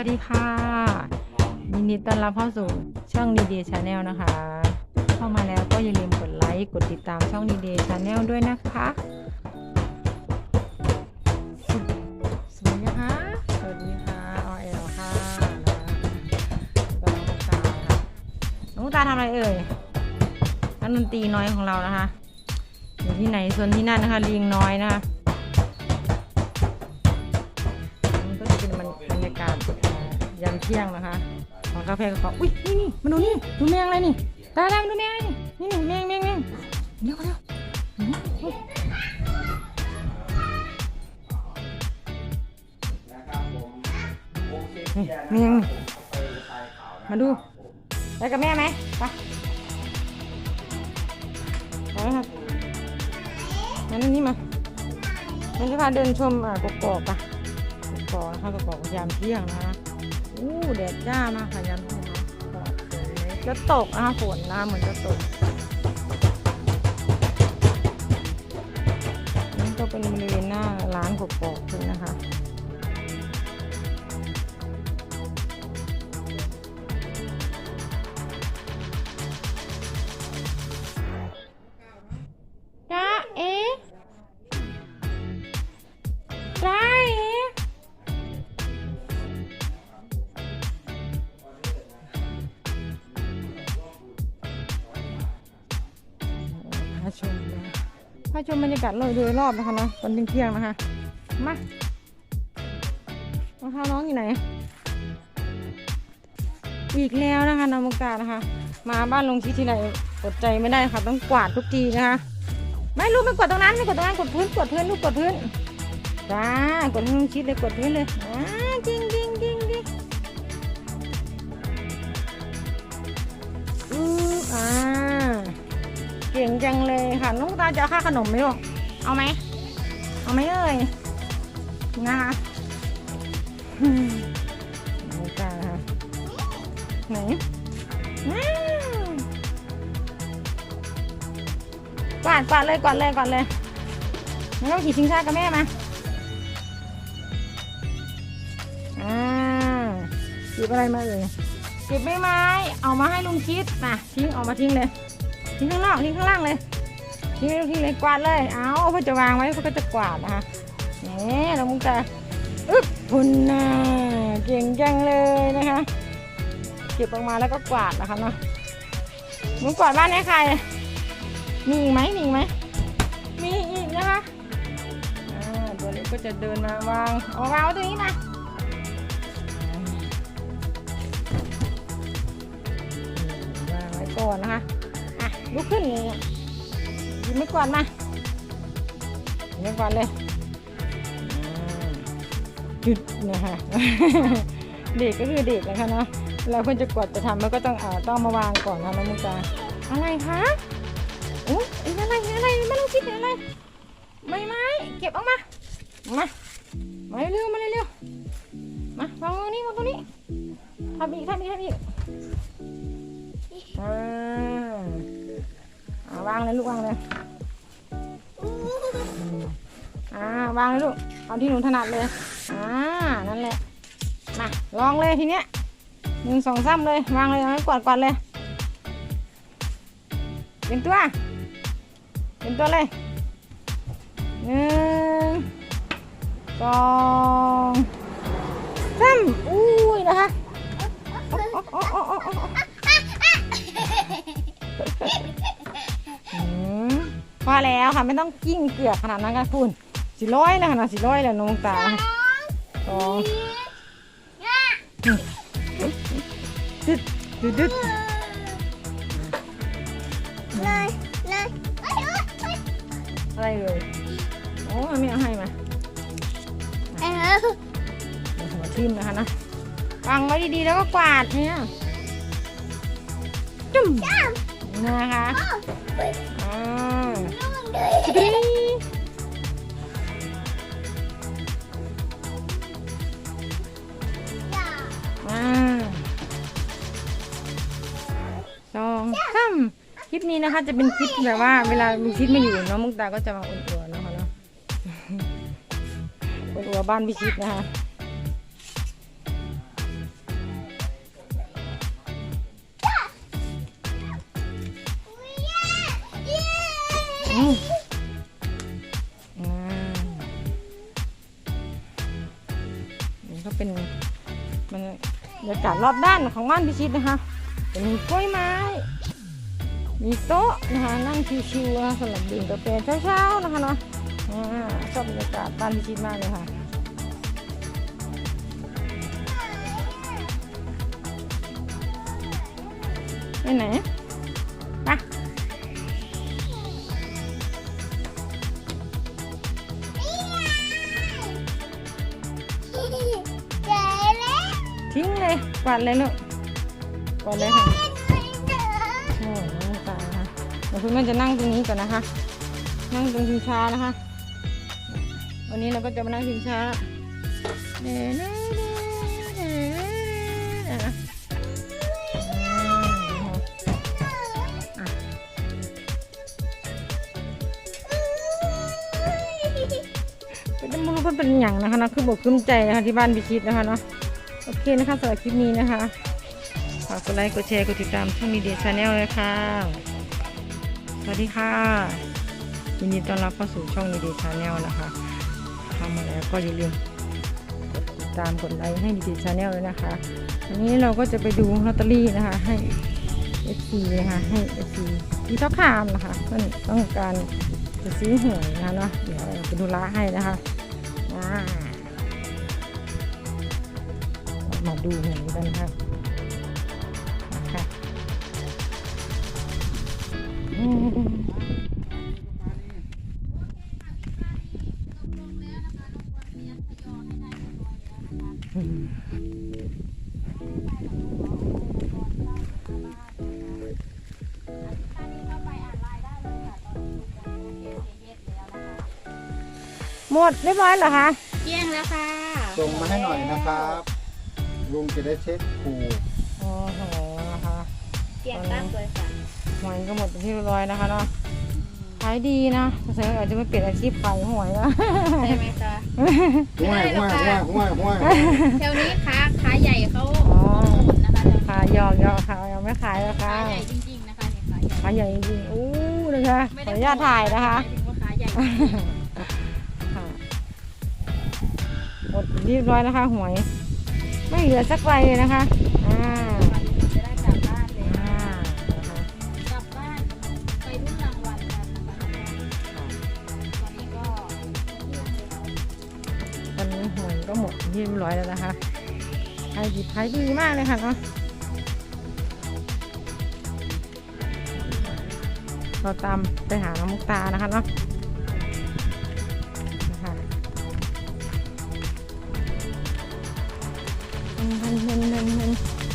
วัสดีค่ะยินดีต้อนรับเข้าสู่ช่องดีเดย์ชาแนลนะคะ เข้ามาแล้วก็อย่าลืมกดไลค์กดติดตามช่องดีเดย์ชาแนลด้วยนะคะสวัสดีค่ะสวัสดีค่ะออเอลค่ะนะคะน้องตาค่ะน้องตาทำอะไรเอ่ยนักดนตรีน้อยของเรานะคะอยู่ที่ไหนส่วนที่นั่นนะคะลิงน้อยนะคะ ยามเที่ยงนะคะ ของกาแฟกระป๋องอุ้ยนี่นี่มาดูนี่ดูแมงอะไรนี่ตาตามาดูแมงอะไรนี่นี่นี่แมงแมงแมงเร็วเร็วนี่นี่นะครับผมโอเคนี่เกียร์แมงไปทายข่าวนะมาดูไปกับแม่ไหมไปไปครับงั้นอันนี้มางั้นจะพาเดินชมอ่ากกอกๆปะกกอกนะคะกกอกยามเที่ยงนะคะ อู้แดดจ้ามากค่ะยามเที่ยงนะจะตกอะฝนนะเหมือนจะตกนี่ก็เป็นบริเวณหน้าร้านกกอกเลยนะคะาชมนะพาชมบรรยากาศเลยโดยรอบนะคะเนาะตอนเที่ยงนะคะ มารองเท้าน้องอยู่ไหน อีกแล้วนะคะน้องมุกตานะคะ มาบ้านลงชิดที่ไรอดใจไม่ได้ค่ะต้องกวาดทุกทีนะคะ ไม่ลูกไม่กดตรงนั้นไม่กดตรงนั้นกดพื้นกดพื้นลูกกดพื้นจ้ากดให้ลงชิดเลยกดพื้นเลยอ่าจริงจริงจริงจริงอืออ่า เก่งจังเลยค่ะน้องตาจะเอาค่าขนมไหมลูกเอาไหมเอาไหมเอ่ยนะคะน้องตาค่ะไหนว้ากวาดกวาดเลยกวาดเลยกวาดเลยงั้นเราขี่ชิงช้ากับแม่มาอ่าหยิบอะไรมาเอ่ยหยิบใบไม้ เอามาให้ลุงคิดมาทิ้งออกมาทิ้งเลย ทิ้งข้างนอกทิ้งข้างล่างเลยทิ้งทิ้งเลยกวาดเลย เอาเพื่อจะวางไว้เพื่อก็จะกวาดนะคะนี่เรามุงจะอึ๊บคุณน่าเก่งจังเลยนะคะเก็บออกมาแล้วก็กวาดนะคะเนาะมึงกวาดบ้านให้ใครมีอีกไหมมีอีกไหมมีอีกนะคะตัวเล็กก็จะเดินมาวางเอาวางไว้ตรงนี้มาวางไว้ก่อนนะคะ ลุกขึ้นนี่หยิบไม่กวาดมาหยิบไม่กวาดเลยอ่าจุดนะคะเด็กก็คือเด็กนะคะเนาะเราควรจะกวาดจะทำแล้วก็ต้องอ่าต้องมาวางก่อนนะน้องมุกตาอะไรคะโอ้ยอะไรอะไรไม่ต้องคิดอะไรใบไม้เก็บออกมามามาเร็วๆมาเร็วๆมาวางตรงนี้วางตรงนี้ทำอีกทำอีกทำอีกอ่าอ่าวางเลยลูกวางเลยอ่าวางเลยลูกเอาที่หนูถนัดเลยอ่านั่นแหละมาลองเลยทีเนี้ยหนึ่งสองสามเลยวางเลยเอาให้กวาดกวาดเลยเป็นตัวเป็นตัวเลยหนึ่งสองสามอุ้ยนะคะโอ๊ะโอ๊ะโอ๊ะโอ๊ะโอ๊ะโอ๊ะอืม พอแล้วค่ะไม่ต้องกิ้งเกลือกขนาดนั้นค่ะคุณสิร้อยแล้วขนาดสิร้อยแล้วน้องตาสองดึดดึดดึดเลยเลยเอ้ยเอ้ยเอ้ยอะไรเลยโอ้ไม่เอาให้มาเอ้ยเดี๋ยวหัวทิ่มนะคะนะวางไว้ดีๆแล้วก็กวาดเนี่ยจุ่ม นะคะอ่าชิคกี้อ่าสองสามคลิปนี้นะคะจะเป็นคลิปแบบว่าเวลามีคลิปไม่อยู่น้องมุกตาก็จะมาอุ่นตัวนะคะเนาะอุ่นตัวบ้านพี่ชิดนะคะ นี่ก็เป็นบรรยากาศรอบด้านของบ้านพิชิตนะคะจะมีกล้วยไม้ มีโต๊ะนะคะนั่งชิวๆนะคะสำหรับดื่มกาแฟเช้าๆนะคะเนาะอ่าชอบบรรยากาศบ้านพิชิตมากเลยค่ะไปไหน วาดเลยลูกกวาดเลยค่ะโอ้โหน้ำตาค่ะเดี๋ยวคุณแม่จะนั่งตรงนี้ก่อนนะคะ นั่งตรงชิงช้านะคะ วันนี้เราก็จะมานั่งชิงช้าเน่เน่เน่เน่เน่นะอ่าเป็นไม่รู้เพิ่นเป็นอย่างนะคะนะคือบอกขึ้นใจนะคะที่บ้านพิชิตนะคะเนาะ นะคะสำหรับคลิปนี้นะคะฝากกดไลค์กดแชร์กดติดตามช่องดีเดียชาแนลเลยค่ะ สวัสดีค่ะยินดีต้อนรับเข้าสู่ช่องดีเดียชาแนลนะคะเข้ามาแล้วก็อย่าลืมกดติดตามกดไลค์ให้ดีเดียชาแนลเลยนะคะวันนี้เราก็จะไปดูลอตเตอรี่นะคะ ให้ FC นะคะให้ FC ที่เท่าคามนะคะเพื่อนต้องการจะซื้อหวยนะคะเนาะเดี๋ยวเราไปดูร้านให้นะคะอ่า มาดูหวยกันค่ะนะคะอืมอืมหมดเรียบร้อยเหรอคะเที่ยงแล้วค่ะ ส่งมาให้หน่อยนะครับ ลุงจะได้เช็คถูกโอ้โหนะคะเที่ยงตั้งเลยค่ะหวยก็หมดเป็นที่เรียบร้อยนะคะเนาะขายดีนะสงสัยอาจจะไม่เปลี่ยนอาชีพขายหวยแล้วใช่ไหมจ๊ะห้วยห้วยห้วยห้วยห้วยแถวนี้ค้าค้าใหญ่เขาอ๋อหมดนะคะขายยอกยอกค่ะยังไม่ขายแล้วค่ะค้าใหญ่จริงๆนะคะเนี่ยค้าใหญ่ขายใหญ่จริงๆอู้นะคะขออนุญาตถ่ายนะคะหมายถึงว่าค้าใหญ่ค่ะหมดเรียบร้อยนะคะหวย ไม่เหลือสักใบเลยนะคะอ่าจะได้กลับบ้านเลยอ่านะคะกลับบ้านไปรุ่นรางวัลกันนะคะวันนี้ก็วันนี้หวยก็หมดเรียบร้อยแล้วนะคะขายดีขายดีมากเลยค่ะเนาะเราตามไปหาน้องมุกตานะคะเนาะ من من من من.